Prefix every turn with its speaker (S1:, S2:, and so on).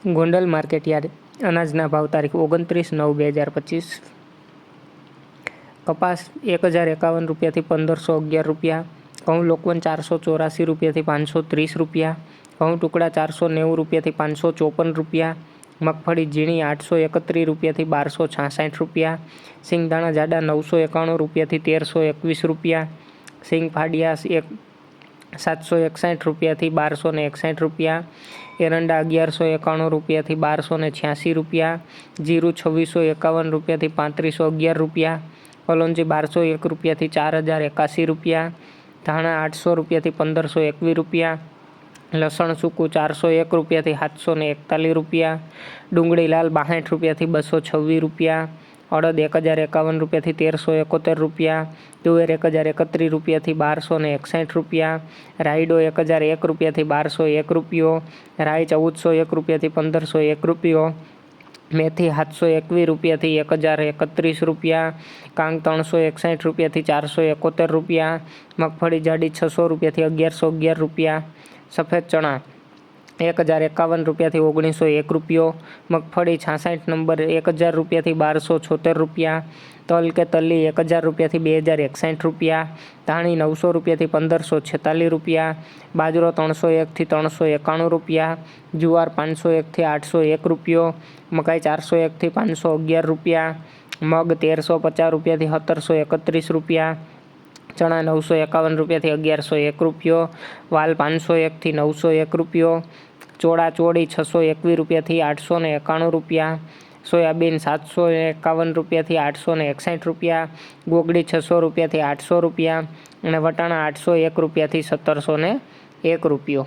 S1: Gondal market yard, અનાજના ભાવ તારીખ ઓગણત્રીસ નવ બે હજાર પચીસ. કપાસ એક હજાર એકાવન રૂપિયાથી પંદરસો અગિયાર રૂપિયા, ઘઉં લોકવન ચારસો ચોરાસી રૂપિયાથી પાંચસો ત્રીસ રૂપિયા, ઘઉં ટુકડા ચારસો નેવું રૂપિયાથી પાંચસો ચોપન રૂપિયા, મગફળી ઝીણી આઠસો એકત્રીસ રૂપિયાથી બારસો છાસઠ રૂપિયા, સિંગદાણા જાડા નવસો એકાણું રૂપિયાથી તેરસો એકવીસ રૂપિયા, સિંગ ફાડિયા એક સાતસો એકસાઠ રૂપિયાથી બારસો ને એકસાઠ રૂપિયા, એરંડા અગિયારસો એકાણું રૂપિયાથી બારસો ને છ્યાસી રૂપિયા, જીરું છવ્વીસો એકાવન રૂપિયાથી પાંત્રીસો અગિયાર રૂપિયા કલોંજી બારસો એક રૂપિયાથી ચાર હજાર એકાસી રૂપિયા, ધાણા આઠસો રૂપિયાથી પંદરસો એકવીસ રૂપિયા, લસણ સૂકું ચારસો એક રૂપિયાથી સાતસો ને એકતાલીસ રૂપિયા, ડુંગળી લાલ બાસઠ રૂપિયાથી બસો છવ્વીસ રૂપિયા અડદ એક હજાર એકાવન રૂપિયાથી તેરસો એકોતેર રૂપિયા, તુવેર એક હજાર એકત્રીસ રૂપિયાથી બારસો ને એકસાઠ રૂપિયા, રાયડો એક હજાર એક રૂપિયાથી બારસો એક રૂપિયો, રાય ચૌદસો એક રૂપિયાથી પંદરસો એક રૂપિયો, મેથી સાતસો એકવીસ રૂપિયાથી એક હજાર એકત્રીસ રૂપિયા, કાંગ ત્રણસો એકસાઠ રૂપિયાથી ચારસો એકોતેર રૂપિયા, મગફળી જાડી છસો રૂપિયાથી અગિયારસો અગિયાર રૂપિયા, સફેદ ચણા એક હજાર એકાવન રૂપિયાથી ઓગણીસો એક રૂપિયો, મગફળી છાસઠ નંબર એક હજાર રૂપિયાથી બારસો છોતેર રૂપિયા, તલ કે તલ્લી એક હજાર રૂપિયાથી બે હજાર એકસાઠ રૂપિયા, ધાણી નવસો રૂપિયાથી પંદરસો છેતાલીસ રૂપિયા, બાજરો ત્રણસો એકથી ત્રણસો એકાણું રૂપિયા, જુવાર પાંચસો એકથી આઠસો એક રૂપિયો, મકાઈ ચારસો એકથી પાંચસો અગિયાર રૂપિયા, મગ તેરસો પચાસ રૂપિયાથી સત્તરસો એકત્રીસ રૂપિયા, ચણા નવસો એકાવન રૂપિયાથી અગિયારસો એક રૂપિયો, વાલ પાંચસો એકથી નવસો એક રૂપિયો ચોળા ચોળી છસો એકવીસ રૂપિયાથી આઠસો ને એકાણું રૂપિયા, સોયાબીન સાતસો એકાવન રૂપિયાથી આઠસો ને એકસાઠ રૂપિયા, ગોગડી છસો રૂપિયાથી આઠસો રૂપિયા અને વટાણા આઠસો એક રૂપિયાથી સત્તરસો ને એક રૂપિયો.